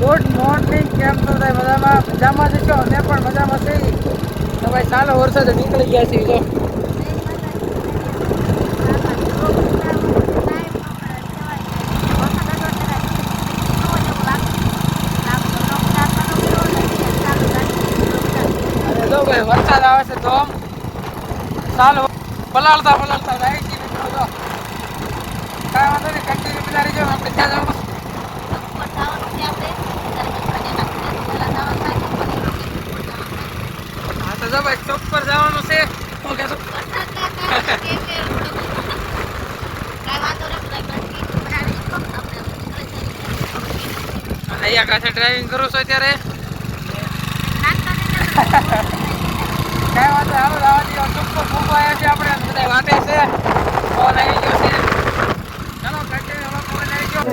Good morning, કેમ છો ભાઈ મજામાં? મજામાં જ છો? અમે પણ મજામાં છીએ. તો ભાઈ ચાલો વરસાદ નીકળી ગયા છીએ, જો. વરસાદ આવે છે તો ચાલો પલાળતા પલાળતા કાંઈ વાંધો નહીં કન્ટિન્યુ બધા રહીજો આપણે ત્યાં જવાનું. હા તો જો ભાઈ ચોક પર જવાનું છે. હું કહેશો અહીંયા કાંઠે ડ્રાઇવિંગ કરું છું અત્યારે. કાંઈ વાંધો હાલો ચોક પર ખૂબ આવ્યા છે આપણે બધા વાટે છે. ફોન આવી ગયો છે. ચાલો continue હવે ફોન આવી ગયો.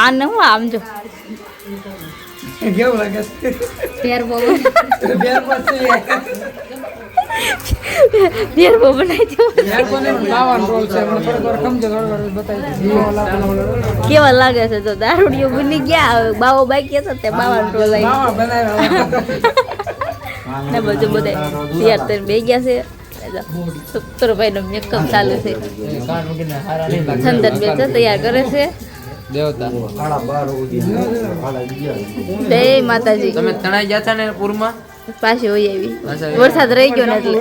આ ને હું આમ જો. કેવું લાગે? પછી ફેર બહુ બનાવી રોલ કેવા લાગે? છે? તો દારૂડિયો બની ગયા બાવો બાકી હતો તે બાવાનો બનાવ્યા ને બધું બધા. તૈયાર થઈને બે ગયા છે. સુત્તરભાઈ નો મેકઅપ ચાલુ છે. ચંદન બે તૈયાર કરે છે. જય માતાજી. તમે તણાઈ ગયા હતા ને પૂરમાં? પાછી હોય વરસાદ રહી ગયો ને એટલે.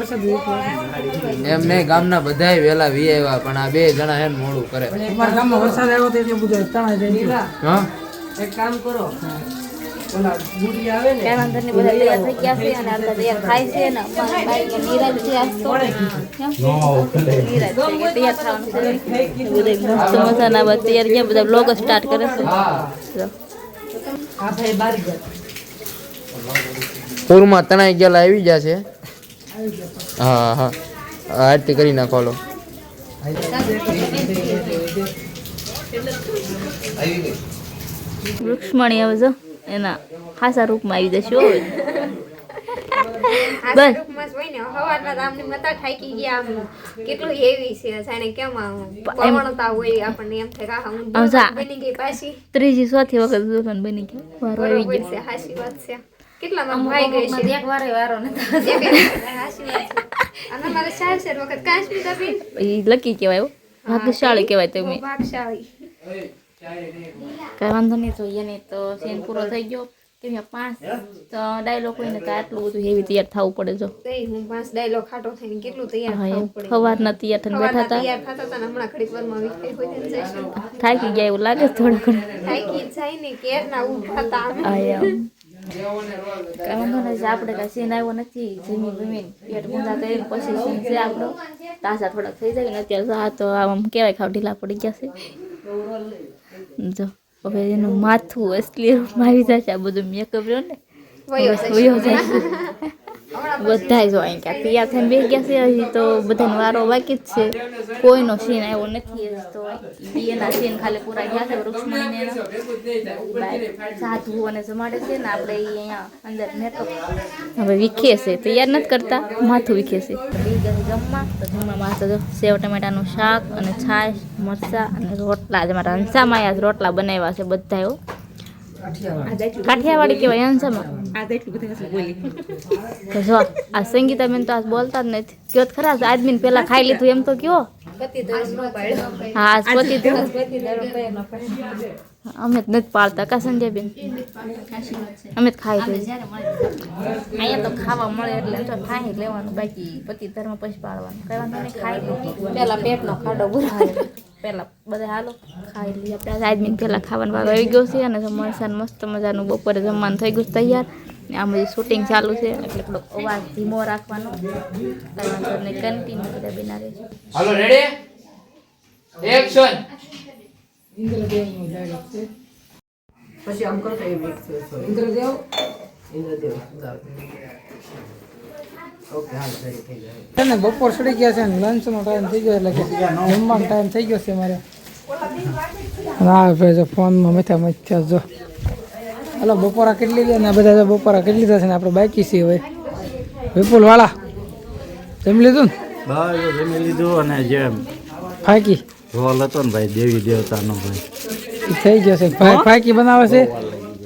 એમ નહીં ગામના બધાય વેલા વી આવ્યા પણ આ બે જણા એમ મોડું કરે. ગામમાં વરસાદ આવ્યો તો એટલે બધું તણાઈ જાય. હા? એક કામ કરો. ઓલા ગુડી ને બધા તૈયાર થઈ ગયા છે અને આપણે તૈયાર થાય છે ને અમારા બાઈક નિરાજ છે આજ તો કેમ? નિરાજ છે કે તૈયાર થવાનું છે. બધા મસ્ત મજાના બધા તૈયાર ગયા બધા બ્લોગ સ્ટાર્ટ કરે છે. પૂરમાં તણાઈ ગયેલા આવી ગયા છે. હા હા. આરતી કરી નાખો લો વૃક્ષમણી આવે જો એના ખાસા રૂપમાં આવી જશે હો. બસ. કેટલું હેવી છે જાણે કેમ આમ પવનતા હોય આપણને એમ થાય કે આહા, હું આમ જા. બની ગઈ પાછી. ત્રીજી ચોથી વખત દુલ્હન બની ગઈ. વારો આવી ગયો. છે વાત છે. કેટલામાં ભાઈ ગઈ છે? એક વારે વારો વાત અને મારે ચાર ચાર વખત લકી કહેવાય હો. ભાગ્યશાળી કહેવાય તમે. ભાગશાળી કઈ વાંધો નહીં જોઈએ નહીં તો સીન પૂરો થઈ ગયો કેમ કે પાંચ ડાયલોગ હોય ને તો આટલું બધું હેવી તૈયાર થવું પડે જો હું પાંચ ડાયલોગ ખાટો થઈને કેટલું તૈયાર થવું પડે તૈયાર થઈને બેઠા હતા તૈયાર થતા હમણાં ઘડીક વારમાં વિખાઈ હોય ને જઈશું થાકી ગયા એવું લાગે છે થોડું ઘણું થાકી જાય ને કેરના ઊભા હતા અમે આ એમ વાંધો નહીં આપણે કાંઈ સીન આવ્યો નથી જમી જમીને પેટ ગુંદા કરીને પછી સીન છે આપણો તાજા થોડાક થઈ જાય ને અત્યારે તો આમ કહેવાય ખાવ ઢીલા પડી ગયા છે જો હવે એનું માથું અસલી મારી જશે જાય છે આ બધું મેકઅપ રહ્યો ને વયો જાય બધાય જો અહીં ક્યાં તૈયાર થઈને બે ગયા છે, હજી તો બધાનો વારો બાકી જ છે. કોઈનો સીન આવ્યો નથી તો એના સીન ખાલી પૂરા ગયા છે વૃક્ષમણીને સાધુ અને જમાડે છે ને આપણે અહીંયા અંદર મેકઅપ. હવે વીખે છે, તૈયાર નથી કરતા, માથું વીખે છે. જમવા, તો જમવામાં તો સેવ ટમેટાનું શાક અને છાશ, મરચાં અને રોટલા. જ મારા હંસામાં રોટલા બનાવ્યા છે બધા કાઠિયાવાડી. કહેવાય અંશામાં તો જો આ સંગીતાબેન તો આજ બોલતા જ નથી. કયો ખરા આદમીને પેલા ખાઈ લીધું એમ તો કયો? હા આજ અમે જ નથી પાળતા કા સંજયબેન? અમે જ ખાઈ અહીંયા તો ખાવા મળે એટલે તો ખાઈ લેવાનું બાકી પતિ ધર્મ પછી પાળવાનું કઈ વાંધો નહીં ખાઈ પેલા પેટનો ખાડો બોલાવે પેલા બધા હાલો ખાઈ લઈએ. આપણે આજ આદમીને પહેલાં ખાવાનું ભાગ આવી ગયો છે અને મરસાન મસ્ત મજાનું બપોરે જમવાનું થઈ ગયું છે તૈયાર. ને આમ બધું શૂટિંગ ચાલુ છે એટલે થોડો અવાજ ધીમો રાખવાનો. કઈ કન્ટિન્યુ બધા બિના રહે હાલો રેડી એક્શન ઇન્દ્રદેવનું direct છે ઇન્દ્રદેવ? છે ને બપોર સડી ગયા છે ને લંચ નો ટાઈમ થઈ ગયો એટલે કે જમવાનો ટાઈમ થઈ ગયો છે મારે. હા ભાઈ જો ફોનમાં મથા મથ્યા જો. હાલો બપોરા કેટલી ગયા ને બધા જો બપોરા કેટલી લીધા છે ને આપણે બાકી છીએ હવે. વિપુલ વાળા જમી લીધું ને? જમી લીધું અને જેમ. ફાકી? રોલ હતો ને ભાઈ દેવી દેવતાનો ભાઈ. થઈ ગયો છે. ભાઈ ફાકી બનાવે છે?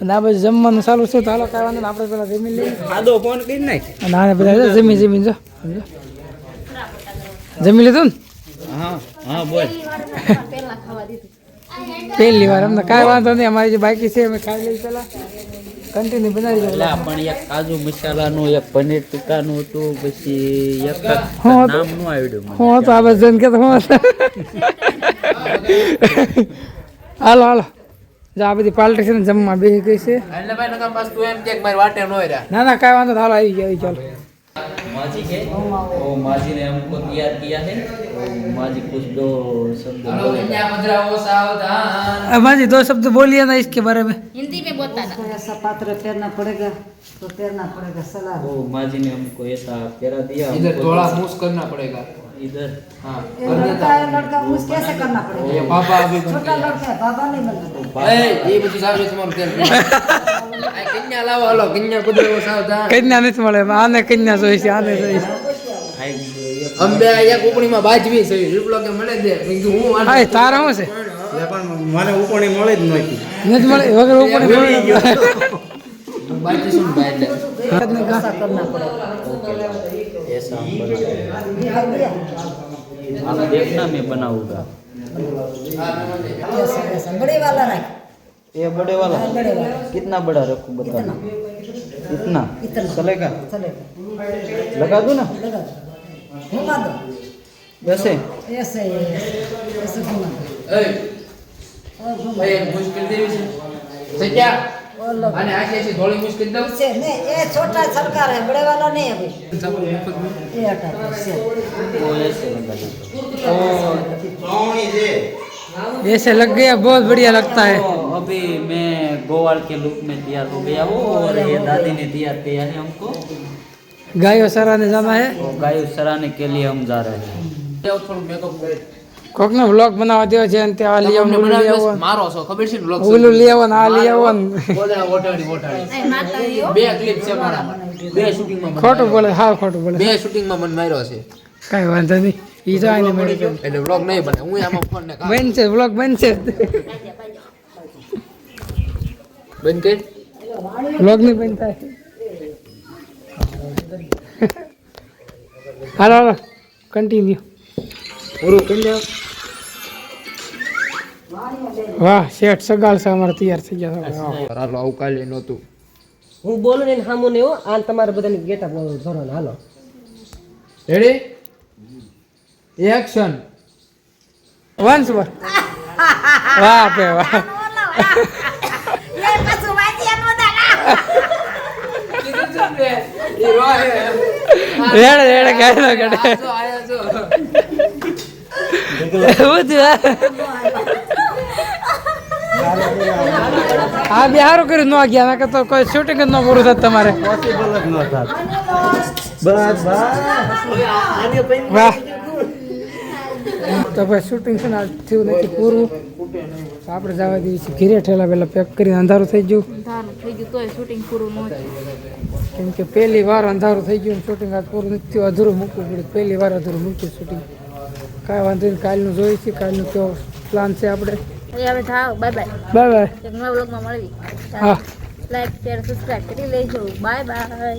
અને આ બધું જમવાનું ચાલુ છે તો હાલો કાંઈ વાંધો આપણે પેલા જમી લઈએ. આદો ફોન કરી નાખ. અને આને બધા જમી જમી જો જમી લીધું ને? હા હા બોલ. પહેલા વાર અમને કાંઈ વાંધો નહીં અમારી જે બાકી છે અમે ખાઈ લઈએ પેલા. કન્ટિન્યુ બનાવી એટલે પણ એક કાજુ મસાલાનું એક પનીર ટીકાનું હતું પછી એક તો- નામનું આવડ્યું હું તો આ બધા જન કે તો હાલો હાલો. જો આ બધી પાર્ટી છે ને જમવા બેસી ગઈ છે એટલે ભાઈ નકા પાસ તું એમ કે મારી વાટે નો રહ્યા ના ના કાંઈ વાંધો નહીં, હાલો આવી ગયા આવી ચાલો माजी है वो माजी ने हमको तैयार किया है वो माजी कुछ दो शब्द बोले મજરાઓ સાવધાન अम्मा जी दो शब्द बोलिए ना इसके बारे में હિન્દી में बोलता था ऐसा पात्र फेरना पड़ेगा तो फेरना पड़ेगा सलाह वो माजी ने हमको ऐसा पेरा दिया इधर हमको थोड़ा मूस करना पड़ेगा इधर हाँ ये लड़का है लड़का मुझ कैसे करना पड़ेगा ये पापा अभी छोटा लड़का है बाबा नहीं बनना ए ये બધું સાવ તમારું તેલ આ કન્યા લાવો હાલો કન્યા કુદરવો સાવધાન કન્યા નથી મળે આને કન્યા જોઈ છે આને જોઈ છે हाय ये અંબે અહીંયા કુકણીમાં બાજવી છે વિપલો કે મળે દે મેં કીધું હું હા એ તારા શું છે મને ઉપરણી મળે જ નહોતી નથી મળે વગર ઉપર બાજી શું ભાઈ એટલે ऐसा करना पड़ेगा ऐसा हम आप देखना मैं बनाऊंगा बड़े वाला रख ये बड़े वाला कितना बड़ा रखू बताना इतना इतना चलेगा लगा दूं ना लगा घुमा दो ऐसे ऐसे ऐसे घुमा दो ए मुश्किल देवी से क्या દેવી છે થઈ ગયા और लो અને આ કે છે ધોળી મુશ્કેલ દઉં इसे नहीं ये छोटा सरकार है बड़े वाला नहीं है अभी ચાલો મફત માં ये हटा दो इसे वो ऐसे लगा दूं ऐसे लग गया बहुत बढ़िया लगता है तो अभी मैं गोवाल के लुक में तैयार हो गया हूँ और ये दादी ने तैयार किया है हमको गायों सराने जाना है और गाय सराने के लिए हम जा रहे हैं થોડું મેકઅપ કરે કોકનો વ્લોગ બનાવવા દેવો છે અને ત્યાં આ લઈ આવો લઈ આવો મારો છો ખબર છે ને vlog ઓલું લઈ આવો ને આ લઈ આવો ને. બોલે ઓટાડી ઓટાડી બે ક્લિપ છે મારા. બે શૂટિંગમાં ખોટું બોલે હા ખોટું બોલે. બે શૂટિંગમાં મન માર્યો છે. કઈ વાંધો નહીં. ઈ જાય ને મળી જાય એટલે vlog નહીં બને. હું આમાં ફોન ને કાઢ. બનશે વ્લોગ વ્લોગ નહીં હાલો હાલો. કન્ટિન્યુ પૂરું કરી દો. વાહ શેઠ સગાલ છે અમારે તૈયાર થઈ ગયા હાલો આવું કાલે નહોતું. હું બોલું ને સામું ને એવું આ તમારે બધાની ગેટઅપ ને હાલો. રેડી એક્શન વંશ બોલ વાહ પે વાહ. રેડ રેડ ગાયલો ગડે થયું આ બે સારું કર્યું ન ગયા. નકર તો કોઈ શૂટિંગ જ ન પૂરું થાય તમારે. પોસિબલ જ ન થાત. બસ બસ. વાહ. તો ભાઈ શૂટિંગ છે ને થયું નથી પૂરું. આપણે જવા દઈએ છીએ. ઘીરે ઠેલા પહેલાં પેક કરીને અંધારું થઈ ગયું. થઈ ગયું તોય શૂટિંગ પૂરું ન કેમ કે પહેલી વાર અંધારું થઈ ગયું શૂટિંગ આજ પૂરું નથી થયું. અધૂરું મૂકવું પડ્યું પહેલી વાર અધૂરું મૂક્યું શૂટિંગ કાંઈ વાંધો નહીં કાલનું જોઈએ છીએ કાલનું કેવો પ્લાન છે આપણે. હવે થાવ બાય બાય બાય બાય નવા બ્લોગમાં મળવી હા. લાઈક શેર સબસ્ક્રાઈબ કરી લેજો. Bye bye